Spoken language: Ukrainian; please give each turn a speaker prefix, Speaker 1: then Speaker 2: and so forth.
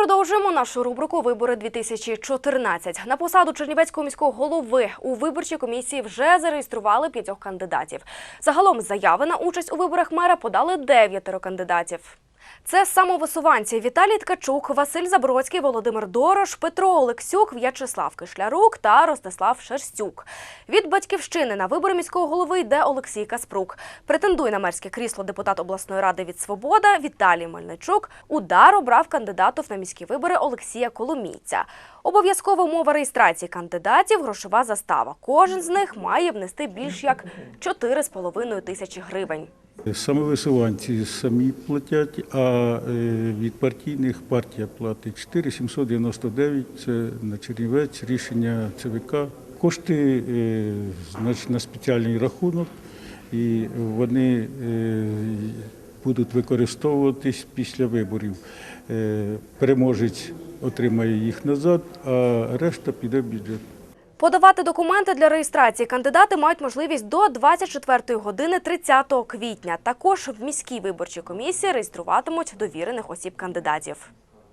Speaker 1: продовжуємо нашу рубрику Вибори 2014 На посаду Чернівецького міського голови у виборчій комісії вже зареєстрували п'ятьох кандидатів. Загалом заяви на участь у виборах мера подали дев'ятеро кандидатів. Це самовисуванці Віталій Ткачук, Василь Забродський, Володимир Дорош, Петро Олексюк, В'ячеслав Кишлярук та Ростислав Шерстюк. Від батьківщини на вибори міського голови йде Олексій Каспрук. Претендує на мерське крісло депутат обласної ради від Свобода Віталій Мельничук. Удар обрав кандидатів на міські вибори Олексія Коломійця. Обов'язкова умова реєстрації кандидатів грошова застава. Кожен з них має внести більш як 4,5 тисячі гривень.
Speaker 2: Самовисуванці самі платять, а е, від партійних партія платить 4 799, це на Чернівець, рішення ЦВК. Кошти е, значить, на спеціальний рахунок, і вони е, будуть використовуватись після виборів. Переможець отримає їх назад, а решта піде в бюджет.
Speaker 1: Подавати документи для реєстрації кандидати мають можливість до 24 години 30 квітня. Також в міській виборчій комісії реєструватимуть довірених осіб кандидатів.